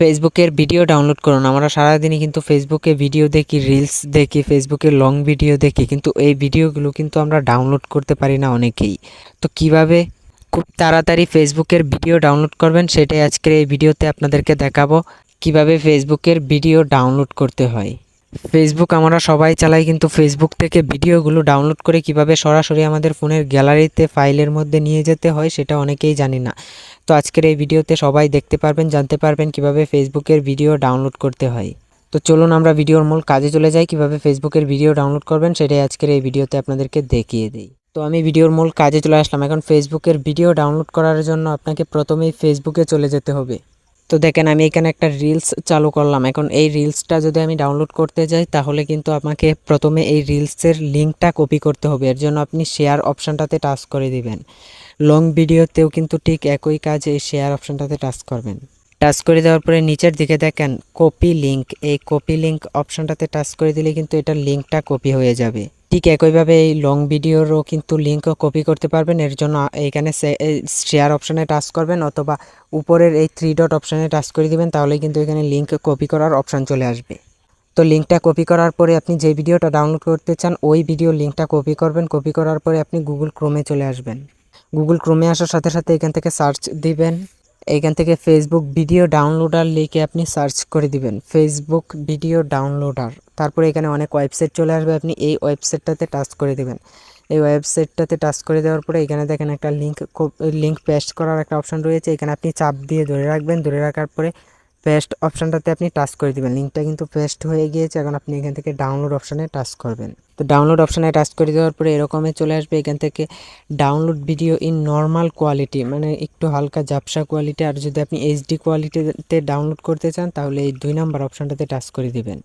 ফেসবুকের video download করুন। আমরা সারাদিনই কিন্তু ফেসবুকে ভিডিও দেখি রিলস দেখি ফেসবুকে লং ভিডিও দেখি, কিন্তু এই ভিডিওগুলো কিন্তু আমরা ডাউনলোড করতে পারি না অনেকেই। তো কীভাবে খুব তাড়াতাড়ি ফেসবুকের ভিডিও ডাউনলোড করবেন, সেটাই আজকের এই ভিডিওতে আপনাদেরকে দেখাবো। কীভাবে ফেসবুকের ভিডিও ডাউনলোড করতে হয়। ফেসবুক আমরা সবাই চালাই, কিন্তু ফেসবুক থেকে ভিডিওগুলো ডাউনলোড করে কীভাবে সরাসরি আমাদের ফোনের গ্যালারিতে ফাইলের মধ্যে নিয়ে যেতে হয়, সেটা অনেকেই জানি না। তো আজকের এই ভিডিওতে সবাই দেখতে পারবেন, জানতে পারবেন কীভাবে ফেসবুকের ভিডিও ডাউনলোড করতে হয়। তো চলুন আমরা ভিডিওর মূল কাজে চলে যাই, কীভাবে ফেসবুকের ভিডিও ডাউনলোড করবেন সেটাই আজকের এই ভিডিওতে আপনাদেরকে দেখিয়ে দিই। তো আমি ভিডিওর মূল কাজে চলে আসলাম। এখন ফেসবুকের ভিডিও ডাউনলোড করার জন্য আপনাকে প্রথমেই ফেসবুকে চলে যেতে হবে। তো দেখেন, আমি এখানে একটা রিলস চালু করলাম। এখন এই রিলসটা যদি আমি ডাউনলোড করতে যাই, তাহলে কিন্তু আমাকে প্রথমে এই রিলসের লিঙ্কটা কপি করতে হবে। এর জন্য আপনি শেয়ার অপশানটাতে টাচ করে দিবেন। লং ভিডিওতেও কিন্তু ঠিক একই কাজ এই শেয়ার অপশানটাতে টাচ করবেন। টাচ করে দেওয়ার পরে নিচের দিকে দেখেন কপি লিঙ্ক এই কপি লিঙ্ক অপশানটাতে টাচ করে দিলে কিন্তু এটার লিঙ্কটা কপি হয়ে যাবে। ঠিক একইভাবে এই লং ভিডিওরও কিন্তু লিঙ্কও কপি করতে পারবেন। এর জন্য এইখানে শেয়ার অপশানে টাচ করবেন অথবা উপরের এই থ্রি ডট অপশানে টাচ করে দিবেন তাহলে কিন্তু এখানে লিঙ্ক কপি করার অপশান চলে আসবে। তো লিঙ্কটা কপি করার পরে আপনি যে ভিডিওটা ডাউনলোড করতে চান, ওই ভিডিও লিঙ্কটা কপি করবেন। কপি করার পরে আপনি গুগল ক্রোমে চলে আসবেন। গুগল ক্রোমে আসার সাথে সাথে এখান থেকে সার্চ দিবেন। এইখান থেকে ফেসবুক ভিডিও ডাউনলোডার লিখে আপনি সার্চ করে দিবেন। ফেসবুক ভিডিও ডাউনলোডার তারপরে এখানে অনেক ওয়েবসাইট চলে আসবে। আপনি এই ওয়েবসাইটটাতে টাচ করে দেবেন। এই ওয়েবসাইটটাতে টাচ করে দেওয়ার পরে এখানে দেখেন একটা লিঙ্ক লিঙ্ক পেস্ট করার একটা অপশান রয়েছে। এখানে আপনি চাপ দিয়ে ধরে রাখবেন। ধরে রাখার পরে পেস্ট অপশানটাতে আপনি টাচ করে দেবেন। লিঙ্কটা কিন্তু পেস্ট হয়ে গিয়েছে। এখন আপনি এখান থেকে ডাউনলোড অপশানে টাচ করবেন। তো ডাউনলোড অপশানে টাচ করে দেওয়ার পরে এরকমই চলে আসবে। এখান থেকে download video in normal quality মানে একটু হালকা জাপসা কোয়ালিটি আর যদি আপনি এইচডি কোয়ালিটিতে ডাউনলোড করতে চান, তাহলে এই দুই নাম্বার অপশানটাতে টাচ করে দিবেন।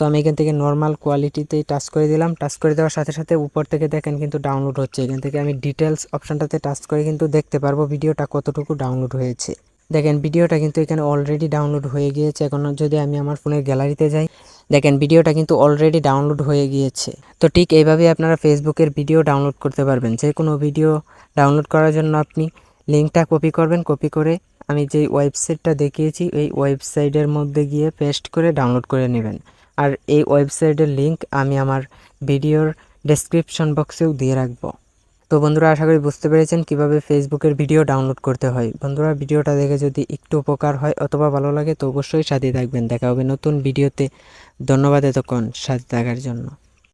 তো আমি এখান থেকে নর্মাল কোয়ালিটিতেই টাচ করে দিলাম। টাচ করে দেওয়ার সাথে সাথে উপর থেকে দেখেন কিন্তু ডাউনলোড হচ্ছে। এখান থেকে আমি ডিটেলস অপশানটাতে টাচ করে কিন্তু দেখতে পারব ভিডিওটা কতটুকু ডাউনলোড হয়েছে। দেখেন ভিডিওটা কিন্তু এখানে অলরেডি ডাউনলোড হয়ে গিয়েছে। এখন যদি আমি আমার ফোনের গ্যালারিতে যাই, দেখেন ভিডিওটা কিন্তু অলরেডি ডাউনলোড হয়ে গিয়েছে। তো ঠিক এইভাবেই আপনারা ফেসবুকের ভিডিও ডাউনলোড করতে পারবেন। যে কোনো ভিডিও ডাউনলোড করার জন্য আপনি লিঙ্কটা কপি করবেন। কপি করে আমি যে ওয়েবসাইটটা দেখিয়েছি, এই ওয়েবসাইটের মধ্যে গিয়ে পেস্ট করে ডাউনলোড করে নেবেন। আর এই ওয়েবসাইটের লিঙ্ক আমি আমার ভিডিওর ডেসক্রিপশন বক্সেও দিয়ে রাখব। তো বন্ধুরা, আশা করি বুঝতে পেরেছেন কীভাবে ফেসবুকের ভিডিও ডাউনলোড করতে হয়। বন্ধুরা, ভিডিওটা দেখে যদি একটু উপকার হয় অথবা ভালো লাগে, তো অবশ্যই সাথে থাকবেন। দেখা হবে নতুন ভিডিওতে। ধন্যবাদ এতক্ষণ সাথে থাকার জন্য।